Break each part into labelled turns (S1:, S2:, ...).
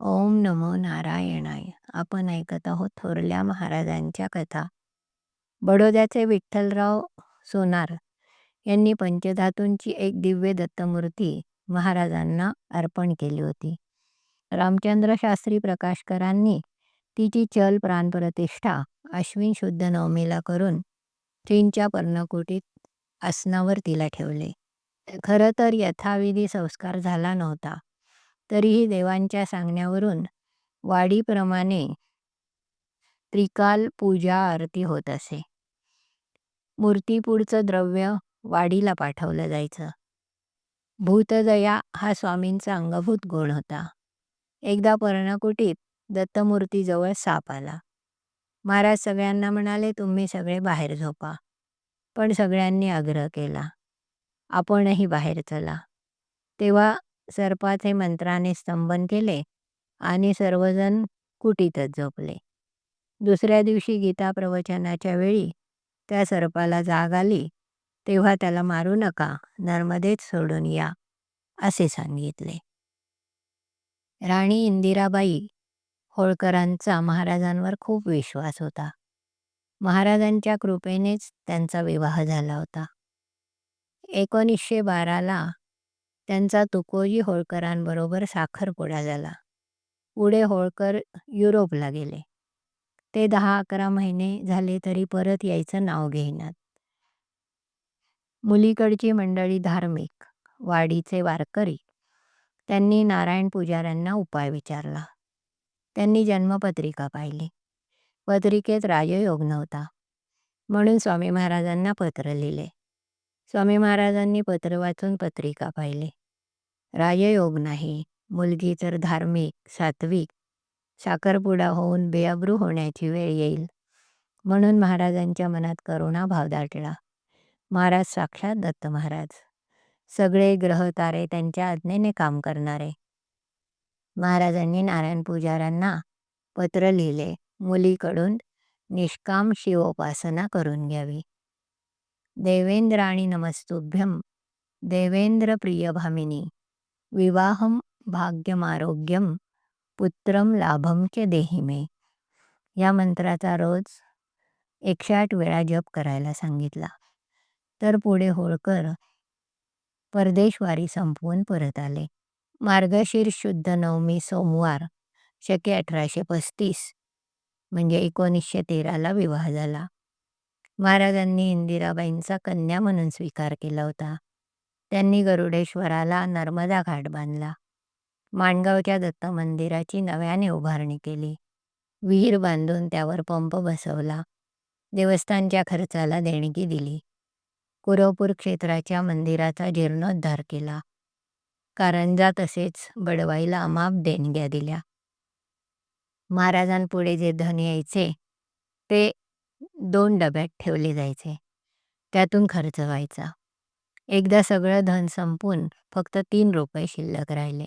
S1: ओम नमो नारायणाय. आपण ऐकत आहोत थोरल्या महाराजांच्या कथा. बडोद्याचे विठ्ठलराव सोनार यांनी पंचधातूंची एक दिव्य दत्तमूर्ती महाराजांना अर्पण केली होती. रामचंद्र शास्त्री प्रकाशकरांनी तिची चल प्राणप्रतिष्ठा अश्विन शुद्ध नवमीला करून चीनच्या पर्णकुटीत आसनावर तिला ठेवले. खरं तर यथाविधी संस्कार झाला नव्हता. तरीही देवांच्या सांगण्यावरून वाडीप्रमाणे त्रिकाल पूजा आरती होत असे. मूर्तीपुढचं द्रव्य वाडीला पाठवलं जायचं. भूतदया हा स्वामींचा अंगभूत गुण होता. एकदा पर्णकुटीत दत्तमूर्तीजवळ साप आला. महाराज सगळ्यांना म्हणाले तुम्ही सगळे बाहेर झोपा. पण सगळ्यांनी आग्रह केला आपणही बाहेर चला. तेव्हा सर्पाचे मंत्राने स्तंभन केले आणि सर्वजण कुटीतच झोपले. दुसऱ्या दिवशी गीता प्रवचनाच्या वेळी त्या सर्पाला जाग आली तेव्हा त्याला मारू नका नर्मदेच सोडून या असे सांगितले. राणी इंदिराबाई होळकरांचा महाराजांवर खूप विश्वास होता. महाराजांच्या कृपेनेच त्यांचा विवाह झाला होता. एकोणीसशे बाराला त्यांचा तुकोजी होळकरांबरोबर साखरपुडा झाला. पुढे होळकर युरोपला गेले. ते दहा अकरा महिने झाले तरी परत यायचं नाव घेईनात. मुलीकडची मंडळी धार्मिक वाडीचे वारकरी. त्यांनी नारायण पुजाऱ्यांना उपाय विचारला. त्यांनी जन्मपत्रिका पाहिली. पत्रिकेत राजयोग नव्हता. म्हणून स्वामी महाराजांना पत्र लिहिले. स्वामी महाराजांनी पत्र वाचून पत्रिका पाहिली. राजयोग नाही. मुलगी तर धार्मिक सात्विक. साखरपुडा होऊन बेअब्रू होण्याची वेळ येईल. म्हणून महाराजांच्या मनात करुणा भाव दाटला. महाराज साक्षात दत्त महाराज. सगळे ग्रह तारे त्यांच्या आज्ञेने काम करणारे. महाराजांनी नारायण पुजाऱ्यांना पत्र लिहिले. मुलीकडून निष्काम शिवोपासना करून घ्यावी. देवेंद्राणी नमस्तुभ्यम देवेंद्र प्रियभामिनी विवाहं भाग्यमारोग्यम पुत्रम लाभम च देही मे या मंत्राचा रोज एकशे आठ वेळा जप करायला सांगितला तर पुढे होळकर परदेशवारी संपवून परत आले मार्गशीर्ष शुद्ध नवमी सोमवार शके अठराशे पस्तीस म्हणजे एकोणीसशे तेराला विवाह झाला महाराजांनी इंदिराबाईंचा कन्या म्हणून स्वीकार केला होता त्यांनी गरुडेश्वराला नर्मदा घाट बांधला. माणगावच्या दत्त मंदिराची नव्याने उभारणी केली. विहीर बांधून त्यावर पंप बसवला. देवस्थानच्या खर्चाला देणगी दिली. कुरवपूर क्षेत्राच्या मंदिराचा जीर्णोद्धार केला. कारंजा तसेच बडवाईला अमाप देणग्या दिल्या. महाराजांपुढे जे धन यायचे ते दोन डब्यात ठेवले जायचे. त्यातून खर्च व्हायचा. एकदा सगळं धन संपून फक्त तीन रुपये शिल्लक राहिले.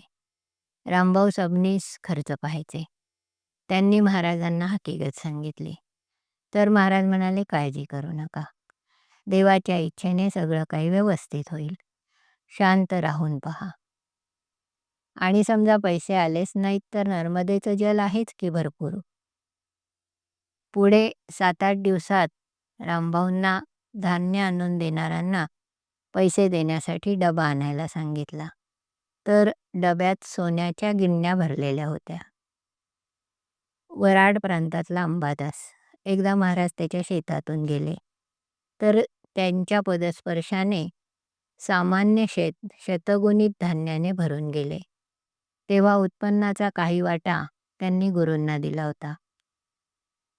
S1: रामभाऊ सबनीस खर्च पाहायचे. त्यांनी महाराजांना हकीकत सांगितली. तर महाराज म्हणाले काळजी करू नका. देवाच्या इच्छेने सगळं काही व्यवस्थित होईल. शांत राहून पहा. आणि समजा पैसे आलेच नाहीत तर नर्मदेचं जल आहेच की भरपूर? पुढे सात आठ दिवसात रामभाऊंना धान्य आणून देणाऱ्यांना पैसे देण्यासाठी डबा आणायला सांगितला. तर डब्यात सोन्याच्या गिन्या भरलेल्या होत्या. वराड प्रांतातला अंबादास एकदा महाराज त्याच्या शेतातून गेले. तर त्यांच्या पदस्पर्शाने सामान्य शेत शतगुणित धान्याने भरून गेले. तेव्हा उत्पन्नाचा काही वाटा त्यांनी गुरूंना दिला होता.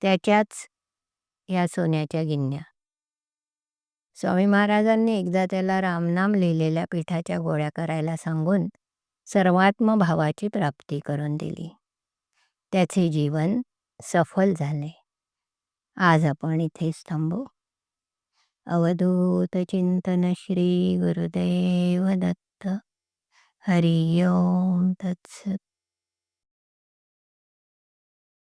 S1: त्याच्याच या सोन्याच्या गिन्या स्वामी महाराजांनी एकदा त्याला रामनाम लिहिलेल्या पिठाच्या गोळ्या करायला सांगून सर्वात्म भावाची प्राप्ती करून दिली. त्याचे जीवन सफल झाले. आज आपण इथेच थांबू. अवधूत चिंतन श्री गुरुदेव दत्त. हरिओम तत्सत.